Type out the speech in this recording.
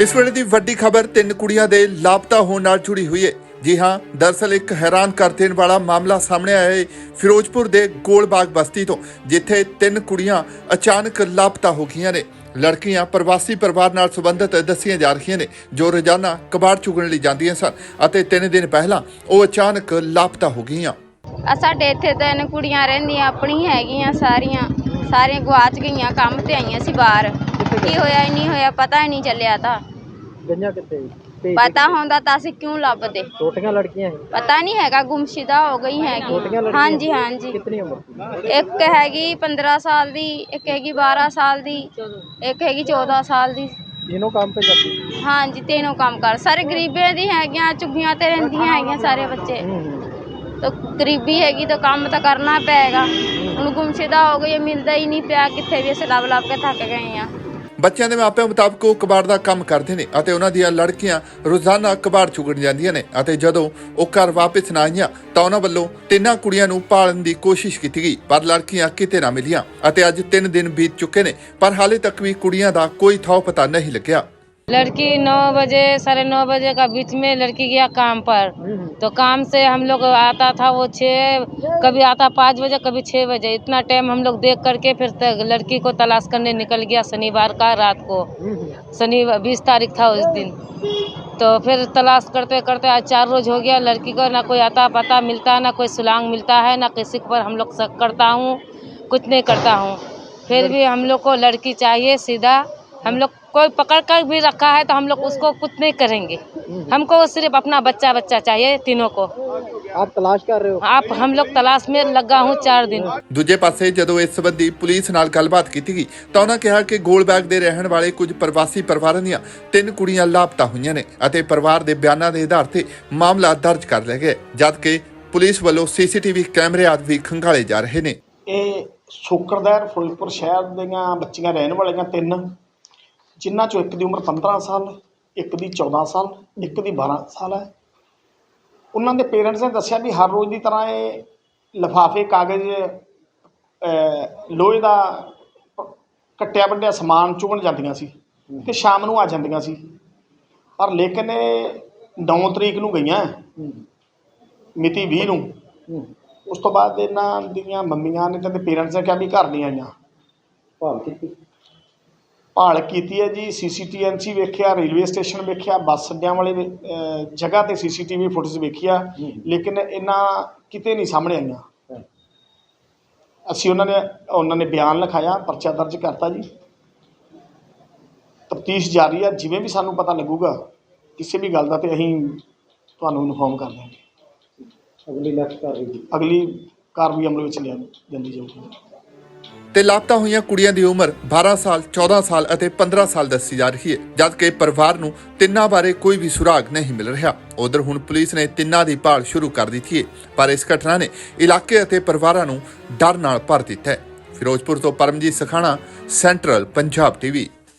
ਇਸ ਵੇਲੇ ਦੀ ਵੱਡੀ ਖਬਰ ਤਿੰਨ ਕੁੜੀਆਂ ਦੇ ਲਾਪਤਾ ਹੋਣ ਨਾਲ ਜੁੜੀ ਹੋਈ ਹੈ। ਜੀ ਹਾਂ ਦਰਸਲ ਇੱਕ ਹੈਰਾਨ ਕਰ ਦੇਣ ਵਾਲਾ ਮਾਮਲਾ ਸਾਹਮਣੇ ਆਇਆ ਹੈ ਫਿਰੋਜ਼ਪੁਰ ਦੇ ਗੋਲਬਾਗ ਬਸਤੀ ਤੋਂ, ਜਿੱਥੇ ਤਿੰਨ ਕੁੜੀਆਂ ਅਚਾਨਕ ਲਾਪਤਾ ਹੋ ਗਈਆਂ ਨੇ। ਲੜਕੀਆਂ ਪ੍ਰਵਾਸੀ ਪਰਿਵਾਰ ਨਾਲ ਸੰਬੰਧਿਤ ਦੱਸੀਆਂ ਜਾ ਰਹੀਆਂ ਨੇ, ਜੋ ਰੋਜ਼ਾਨਾ ਕਬਾੜ ਚੁਗਣ ਲਈ ਜਾਂਦੀਆਂ ਸਨ ਅਤੇ ਤਿੰਨ ਦਿਨ ਪਹਿਲਾਂ ਉਹ ਅਚਾਨਕ ਲਾਪਤਾ ਹੋ ਗਈਆਂ। ਆ ਸਾਡੇ ਇੱਥੇ ਤਿੰਨ ਕੁੜੀਆਂ ਰਹਿੰਦੀਆਂ ਆਪਣੀ ਹੈਗੀਆਂ ਸਾਰੀਆਂ। ਸਾਰੀਆਂ ਗਵਾਚ ਗਈਆਂ, ਕੰਮ ਤੇ ਆਈਆਂ ਸੀ ਬਾਹਰ। ਕੀ ਹੋਇਆ ਹੀ ਨਹੀਂ ਹੋਇਆ ਪਤਾ ਹੀ ਨਹੀਂ ਚੱਲਿਆ ਤਾਂ। ਗਈਆਂ ਕਿੱਥੇ? ਪਤਾ ਹੁੰਦਾ ਤਾਂ ਅਸੀਂ ਕਿਉਂ ਲੱਭਦੇ? ਛੋਟੀਆਂ ਲੜਕੀਆਂ ਸੀ। ਪਤਾ ਨਹੀਂ ਹੈਗਾ ਗੁੰਮਸ਼ੁਦਾ ਹੋ ਗਈ ਛੋਟੀਆਂ ਹੈਗੀ ਲੜਕੀਆਂ ਹਾਂਜੀ ਹਾਂਜੀ। ਕਿੰਨੀ ਉਮਰ ਸੀ? ਇੱਕ ਹੈਗੀ 15 ਸਾਲ ਦੀ ਇੱਕ ਹੈਗੀ 12 ਸਾਲ ਦੀ ਇੱਕ ਹੈਗੀ 14 ਸਾਲ ਦੀ। ਇਹਨੋਂ ਕੰਮ ਤੇ ਜਾਂਦੀ ਹਾਂਜੀ ਤਿੰਨੋਂ ਕੰਮ ਕਰ। ਸਾਰੇ ਗਰੀਬੀਆਂ ਦੀ ਹੈਗੀਆਂ ਝੁੱਗੀਆਂ ਤੇ ਰਹਿੰਦੀਆਂ ਹੈਗੀਆਂ ਸਾਰੇ ਬੱਚੇ। ਹੂੰ ਹੂੰ। ਤਾਂ ਗਰੀਬੀ ਹੈਗੀ ਤਾਂ ਕੰਮ ਤਾਂ ਕਰਨਾ ਪਏਗਾ। ਹੁਣ ਗੁੰਮਸ਼ੁਦਾ ਹੋ ਗਈ ਮਿਲਦਾ ਹੀ ਨਹੀਂ ਪਿਆ। ਕਿੱਥੇ ਵੀ ਅਸੀਂ ਲੱਭ ਲੱਭ ਕੇ ਥੱਕ ਗਏ ਆ। ਬੱਚਿਆਂ ਦੇ ਮਾਪਿਆਂ ਮੁਤਾਬਕ ਉਹ ਕਬਾੜ ਦਾ ਕੰਮ ਕਰਦੇ ਨੇ ਅਤੇ ਉਹਨਾਂ ਦੀਆਂ ਲੜਕੀਆਂ ਰੋਜ਼ਾਨਾ ਕਬਾੜ ਚੁਗਣ ਜਾਂਦੀਆਂ ਨੇ ਅਤੇ ਜਦੋਂ ਉਹ ਘਰ ਵਾਪਸ ਨਾ ਆਈਆਂ ਤਾਂ ਉਹਨਾਂ ਵੱਲੋਂ ਤਿੰਨਾਂ ਕੁੜੀਆਂ ਨੂੰ ਪਾਲਣ ਦੀ ਕੋਸ਼ਿਸ਼ ਕੀਤੀ ਗਈ, ਪਰ ਲੜਕੀਆਂ ਕਿਤੇ ਨਾ ਮਿਲੀਆਂ ਅਤੇ ਅੱਜ 3 ਦਿਨ ਬੀਤ ਚੁੱਕੇ ਨੇ, ਪਰ ਹਾਲੇ ਤੱਕ ਵੀ ਕੁੜੀਆਂ ਦਾ ਕੋਈ ਥੌ ਪਤਾ ਨਹੀਂ ਲੱਗਿਆ। लड़की नौ बजे, साढ़े नौ बजे का बीच में लड़की गया काम पर। तो काम से हम लोग आता था वो छः, कभी आता पाँच बजे, कभी छः बजे। इतना टाइम हम लोग देख करके फिर तक लड़की को तलाश करने निकल गया शनिवार का रात को। शनिवार बीस तारीख था उस दिन। तो फिर तलाश करते करते आज चार रोज हो गया। लड़की को ना कोई आता पता मिलता, ना कोई सुलांग मिलता है, ना किसी पर हम लोग शक करता हूँ, कुछ नहीं करता हूँ। फिर भी हम लोग को लड़की चाहिए सीधा। हम लोग कोई पकड़ कर भी रखा है तो हम लोग उसको कुछ नहीं करेंगे हमको सिर्फ अपना बच्चा बच्चा चाहिए तीनों को आप तलाश कर रहे हो आप हम लोग तलाश में लगा हूँ चार दिन ਦੂਜੇ ਪਾਸੇ ਜਦੋਂ ਇਸ ਸੰਬੰਧੀ ਪੁਲਿਸ ਨਾਲ ਗੱਲਬਾਤ ਕੀਤੀ ਗਈ ਤਾਂ ਉਹਨਾਂ ਕਿਹਾ ਕਿ ਗੋਲਬੈਗ ਦੇ ਰਹਿਣ ਵਾਲੇ ਕੁਝ ਪ੍ਰਵਾਸੀ ਪਰਿਵਾਰਾਂ ਦੀਆਂ ਤਿੰਨ ਕੁੜੀਆਂ ਲਾਪਤਾ ਹੋਈਆਂ ਨੇ ਅਤੇ ਪਰਿਵਾਰ ਦੇ ਬਿਆਨਾਂ ਦੇ ਆਧਾਰ ਤੇ ਮਾਮਲਾ ਦਰਜ ਕਰ ਲਿਆ ਗਿਆ ਹੈ, ਜਦਕਿ ਪੁਲਿਸ ਵੱਲੋਂ ਸੀਸੀਟੀਵੀ ਕੈਮਰੇ ਆਦਿ ਵੀ ਖੰਗਾਲੇ ਜਾ ਰਹੇ ਨੇ ਇਹ ਸ਼ੁਕਰਦਾਰ ਫਿਰੋਜ਼ਪੁਰ ਸ਼ਹਿਰ ਦੀਆਂ ਬੱਚੀਆਂ ਰਹਿਣ ਵਾਲੀਆਂ ਤਿੰਨ ਜਿਨ੍ਹਾਂ ਚੋਂ ਇੱਕ ਦੀ ਉਮਰ 15 ਸਾਲ, ਇੱਕ ਦੀ 14 ਸਾਲ, ਇੱਕ ਦੀ 12 ਸਾਲ ਹੈ। ਉਹਨਾਂ ਦੇ ਪੇਰੈਂਟਸ ਨੇ ਦੱਸਿਆ ਵੀ ਹਰ ਰੋਜ਼ ਦੀ ਤਰ੍ਹਾਂ ਇਹ ਲਿਫਾਫੇ, ਕਾਗਜ਼ ਲੋਹੇ ਦਾ ਕੱਟਿਆ ਵੱਡਿਆ ਸਮਾਨ ਚੁਗਣ ਜਾਂਦੀਆਂ ਸੀ ਤੇ ਸ਼ਾਮ ਨੂੰ ਆ ਜਾਂਦੀਆਂ ਸੀ। ਪਰ ਲੇਕਿਨ ਇਹ 9 ਤਰੀਕ ਨੂੰ ਗਈਆਂ। ਮਿਤੀ 20 ਨੂੰ। ਉਸ ਤੋਂ ਬਾਅਦ ਇਹਨਾਂ ਦੀਆਂ ਮੰਮੀਆਂ ਨੇ ਤੇ ਪੇਰੈਂਟਸ ਨੇ ਕਿਹਾ ਵੀ ਘਰ ਨਹੀਂ ਆਈਆਂ। ਭਾਲ ਕੀਤੀ। ਭਾਲ ਕੀਤੀ ਹੈ ਜੀ ਸੀਸੀਟੀਐਨਸੀ ਵੇਖਿਆ ਰੇਲਵੇ ਸਟੇਸ਼ਨ ਵੇਖਿਆ ਬੱਸ ਅੱਡਿਆਂ ਵਾਲੇ ਜਗ੍ਹਾ ਤੇ ਸੀਸੀਟੀਵੀ ਫੁਟੇਜ ਵੇਖਿਆ। ਲੇਕਿਨ ਇਹਨਾਂ ਕਿਤੇ ਨਹੀਂ ਸਾਹਮਣੇ ਆਈਆਂ। ਅਸੀਂ ਉਹਨਾਂ ਨੇ ਉਹਨਾਂ ਨੇ ਬਿਆਨ ਲਿਖਾਇਆ ਪਰਚਾ ਦਰਜ ਕਰਤਾ ਜੀ। ਤਫਤੀਸ਼ ਜਾਰੀ ਹੈ ਜਿਵੇਂ ਵੀ ਸਾਨੂੰ ਪਤਾ ਲੱਗੂਗਾ ਕਿਸੇ ਵੀ ਗੱਲ ਦਾ ਤੇ ਅਸੀਂ ਤੁਹਾਨੂੰ ਇਨਫੋਰਮ ਕਰ ਦਾਂਗੇ ਅਗਲੀ ਨੈਕਸਟ ਕਰ ਰਹੀ ਅਗਲੀ ਕਾਰਵਾਈ ਅਮਲ ਵਿੱਚ ਲਿਆ ਜਾਂਦੀ ਜਾਊਗੀ। ਤੇ ਲਾਪਤਾ ਹੋਈਆਂ ਕੁੜੀਆਂ ਦੀ ਉਮਰ 12 ਸਾਲ 14 ਸਾਲ ਅਤੇ 15 ਸਾਲ ਦੱਸੀ ਜਾ ਰਹੀ ਹੈ, ਜਦਕਿ ਪਰਿਵਾਰ ਨੂੰ ਤਿੰਨਾਂ ਬਾਰੇ ਕੋਈ ਵੀ ਸੁਰਾਗ ਨਹੀਂ ਮਿਲ ਰਿਹਾ। ਉਧਰ ਹੁਣ ਪੁਲਿਸ ਨੇ ਤਿੰਨਾਂ ਦੀ ਭਾਲ ਸ਼ੁਰੂ ਕਰ ਦਿੱਤੀ ਹੈ, ਪਰ ਇਸ ਘਟਨਾ ਨੇ ਇਲਾਕੇ ਅਤੇ ਪਰਿਵਾਰਾਂ ਨੂੰ ਡਰ ਨਾਲ ਭਰ ਦਿੱਤਾ ਹੈ। ਫਿਰੋਜ਼ਪੁਰ ਤੋਂ ਪਰਮਜੀਤ ਸਖਾਣਾ, ਸੈਂਟਰਲ ਪੰਜਾਬ ਟੀਵੀ।